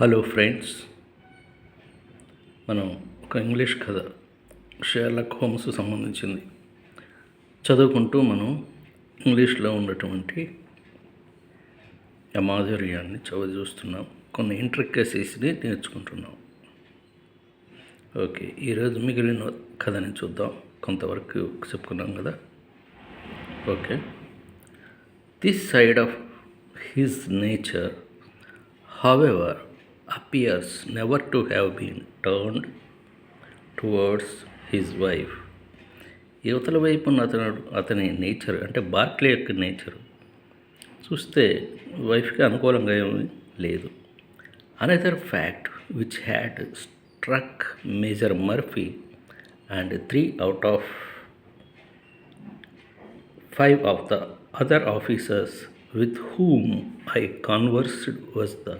Hello friends మనం ఒక English కథ షేర్లక్ హోమ్స్ సంబంధించింది. చదువుకుంటూ మనం ఇంగ్లీష్లో ఉన్నటువంటి యమాధుర్యాన్ని చవి చూస్తున్నాం. కొన్ని ఇంట్రికసీస్ని నేర్చుకుంటున్నాం. ఓకే ఈరోజు మిగిలిన కథని చూద్దాం. కొంతవరకు చెప్పుకున్నాం కదా? Okay. This side of his nature however appears never to have been turned towards his wife ఇవతల వైపు ఉన్న అతను అతని నేచర్ అంటే బార్క్లే యొక్క నేచర్ చూస్తే వైఫ్కి అనుకూలంగా ఏమి లేదు. Another fact which had struck Major Murphy and three out of five of the other officers with whom I conversed was the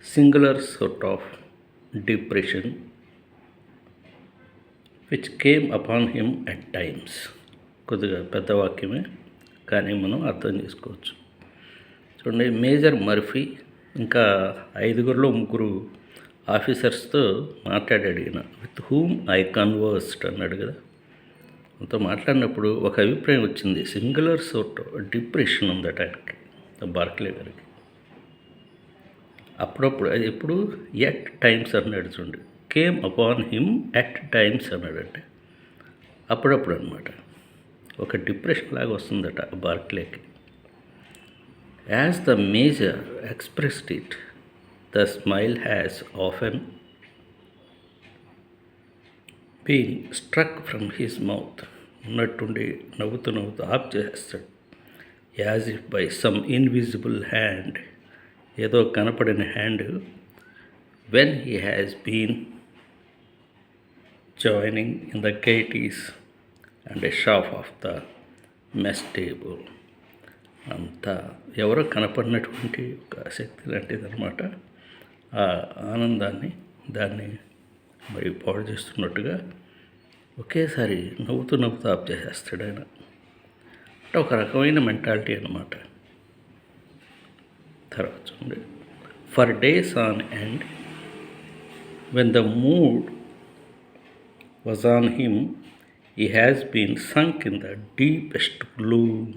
singular sort of depression which came upon him at times కొద్దిగా పెద్ద వాక్యమే కానీ మనం అర్థం చేసుకోవచ్చు. చూడండి major Murphy ఇంకా ఐదుగురిలో ముగ్గురు ఆఫీసర్స్తో మాట్లాడాడు ఈయన. విత్ హూమ్ ఐ కన్వర్స్డ్ అన్నాడు కదా. అంతా మాట్లాడినప్పుడు ఒక అభిప్రాయం వచ్చింది. సింగులర్ సోట్ డిప్రెషన్ ఉందట ఆయనకి బార్క్లే గారికి. అప్పుడప్పుడు అది ఎప్పుడు? ఎట్ టైమ్స్ అన్నాడు చూడండి. Came upon him at times అన్నాడంటే. అప్పుడప్పుడు అనమాట ఒక డిప్రెషన్ లాగా వస్తుందట బార్క్లేకి. As the major expressed it the smile has often being struck from his mouth. ఉన్నట్టుండి నవ్వుతూ నవ్వుతూ ఆఫ్ చేస్తాడు as if by some invisible hand ఏదో కనపడిన hand when he has been joining in the gaieties and a shop of the mess table. అంతా ఎవరో కనపడినటువంటి ఒక శక్తి లాంటిది అనమాట ఆ ఆనందాన్ని దాన్ని మరి పాడు చేస్తున్నట్టుగా ఒకేసారి నవ్వుతూ నవ్వుతూ ఆఫ్ చేసేస్తాడు ఆయన. అంటే ఒక రకమైన మెంటాలిటీ అనమాట తర్వాత చూడండి. For days on end when the mood was on him he has been sunk in the deepest gloom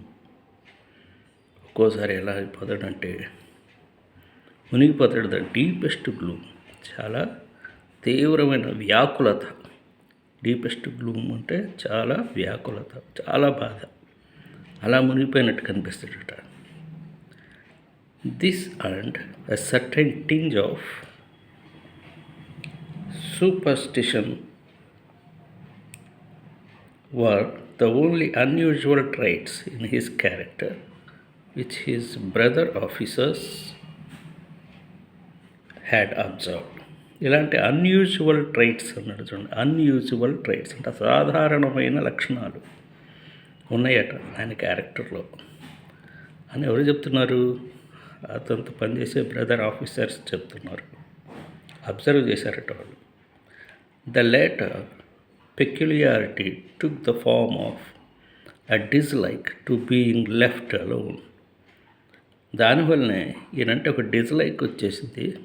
ఒక్కోసారి ఎలా అయిపోతాడంటే మునిగిపోతాడు ద డీపెస్ట్ గ్లూమ్ చాలా తీవ్రమైన వ్యాకులత. డీపెస్ట్ గ్లూమ్ అంటే చాలా వ్యాకులత చాలా బాధ. అలా మునిగిపోయినట్టు కనిపిస్తాడట. This and a certain tinge of superstition were the only unusual traits in his character which his brother officers had observed. ఇలాంటి అన్యూజువల్ ట్రైట్స్ అన్నాడు చూడండి. అన్యూజువల్ ట్రైట్స్ అంటే అసాధారణమైన లక్షణాలు ఉన్నాయట ఆయన క్యారెక్టర్లో అని ఎవరు చెప్తున్నారు? అతనితో పనిచేసే బ్రదర్ ఆఫీసర్స్ చెప్తున్నారు. అబ్జర్వ్ చేశారట వాళ్ళు. The later peculiarity took the form of a dislike to being left alone. దానివల్లనే ఈయనంటే ఒక డిజ్లైక్ వచ్చేసింది.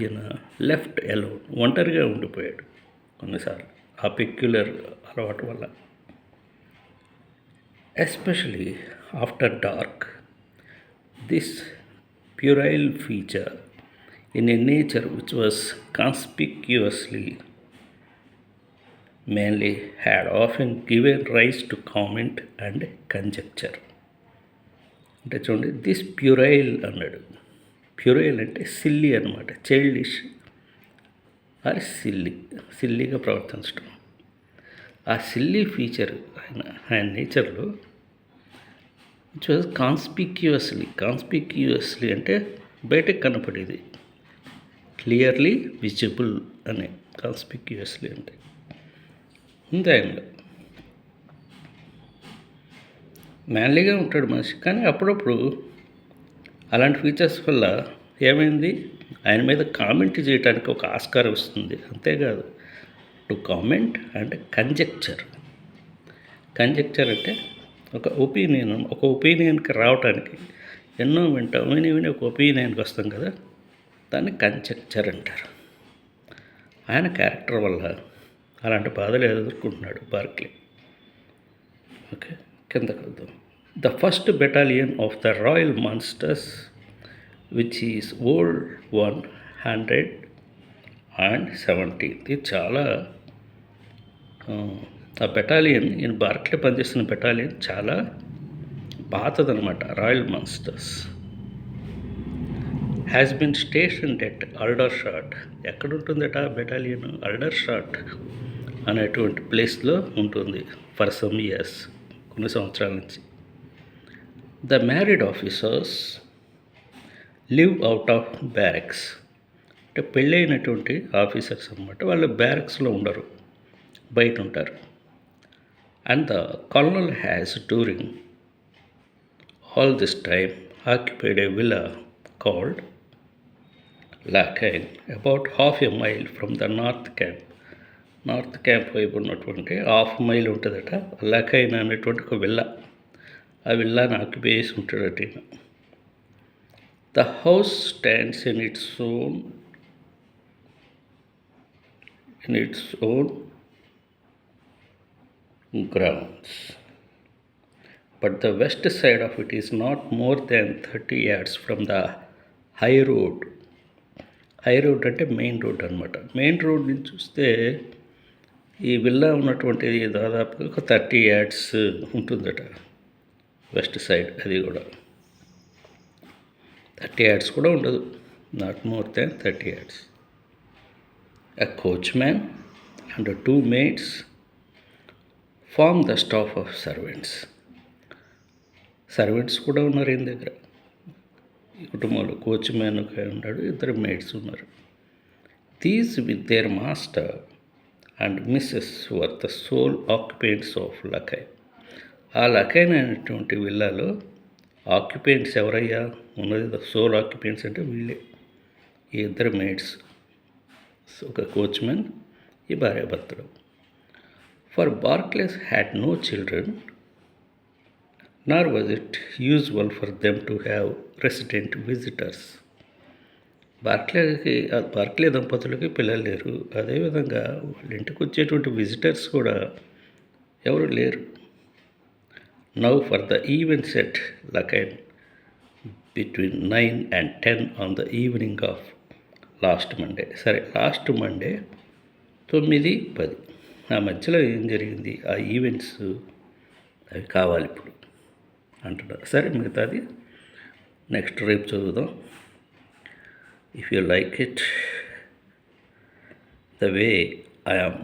ఈయన లెఫ్ట్ అలోన్ ఒంటరిగా ఉండిపోయాడు కొన్నిసార్లు ఆ పెక్యులర్ అలవాటు వల్ల. Especially after dark this puerile feature in a nature which was conspicuously mainly had often given rise to comment and conjecture. అంటే చూడండి దిస్ ప్యూరైల్ అన్నాడు. ప్యూరైల్ అంటే సిల్లి అనమాట చైల్డిష్ ఆర్ సిల్లి సిల్లీగా ప్రవర్తించడం ఆ సిల్లీ ఫీచర్ ఆయన ఆయన నేచర్లో ఇట్ వాజ్ కాన్స్పిక్యూస్లీ కాన్స్పిక్యూస్లీ అంటే బయటకు కనపడేది. క్లియర్లీ విజిబుల్ అనే కాన్స్పిక్యూస్లీ అంటే. ఉంది ఆయనలో మ్యాన్లీగా ఉంటాడు మనిషి కానీ అప్పుడప్పుడు అలాంటి ఫీచర్స్ వల్ల ఏమైంది? ఆయన మీద కామెంట్ చేయడానికి ఒక ఆస్కారం వస్తుంది. అంతేకాదు to comment and conjecture conjecture అంటే ఒక ఒపీనియన్ ఒక ఒపీనియన్కి రావడానికి ఎన్నో వింటాం విని విని ఒక ఒపీనియన్కి వస్తాం కదా? దాన్ని కంచెక్చర్ అంటారు. ఆయన క్యారెక్టర్ వల్ల అలాంటి బాధలు ఎదుర్కొంటున్నాడు బార్క్లీ ఓకే కిందకు వద్దాం the first battalion of the Royal Monsters which is old one hundred and seventy ఇది చాలా ఆ, బెటాలియన్ నేను బార్క్లే పనిచేస్తున్న బెటాలియన్ చాలా పాతదనమాట Royal Monsters has been station at Aldershot ఎక్కడ ఉంటుందట బెటాలియన్ అల్డర్ షాట్ అనేటువంటి ప్లేస్లో ఉంటుంది ఫర్ సమ్ ఇయర్స్ కొన్ని సంవత్సరాల నుంచి. The married officers live out of barracks అంటే పెళ్ళైనటువంటి ఆఫీసర్స్ అనమాట వాళ్ళు బ్యారక్స్లో ఉండరు బయట ఉంటారు. And the colonel has during all this time occupied a villa called Lacaine, about half a mile from the north camp. North camp వైపు ఉన్నటువంటి హాఫ్ మైల్ ఉంటుందట. లకైన్ అనేటువంటి ఒక విల్లా ఆ విల్లాని ఆక్యుపై చేసి ఉంటాడట ఈయన. The house stands in its own in its own grounds but the west side of it is not more than 30 yards from the high road. High road అంటే main road అనమాట main road నుంచి చూస్తే ఈ villa ఉన్నటువంటిది దాదాపు ఒక thirty yards ఉంటుందట. West side అది కూడా. థర్టీ యార్డ్స్ కూడా ఉండదు. Not more than thirty yards a coachman and two maids form the staff of servants. Servants కూడా ఉన్నారు ఈయన దగ్గర. ఈ కుటుంబంలో కోచ్ మ్యాన్ ఒక ఉన్నాడు ఇద్దరు మేడ్స్ ఉన్నారు. These with their master and missus were the sole occupants of లకై ఆ లఖైన్ అనేటువంటి విల్లాలో ఆక్యుపెంట్స్ ఎవరయ్యా? ఉన్నది ద సోల్ ఆక్యుపెంట్స్ అంటే వీళ్ళే. ఈ ఇద్దరు మేడ్స్ ఒక కోచ్ మ్యాన్ ఈ భార్యాభర్తలు. For Barclays had no children nor was it usual for them to have resident visitors. బార్క్లేకి బార్క్లే దంపతులకి పిల్లలు లేరు. అదేవిధంగా వాళ్ళ ఇంటికి వచ్చేటువంటి విజిటర్స్ కూడా ఎవరు లేరు. Now for the event set Lachine between nine and ten on the evening of last Monday సరే లాస్ట్ మండే తొమ్మిది పది. ఆ మధ్యలో ఏం జరిగింది? ఆ ఈవెంట్స్ అవి కావాలి ఇప్పుడు అంటున్నారు. సరే మిగతాది నెక్స్ట్ రేపు చదువుదాం. If you like it the way I am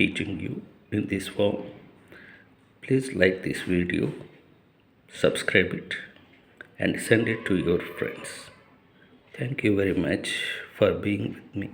teaching you in this form please like this video subscribe it and send it to your friends thank you very much for being with me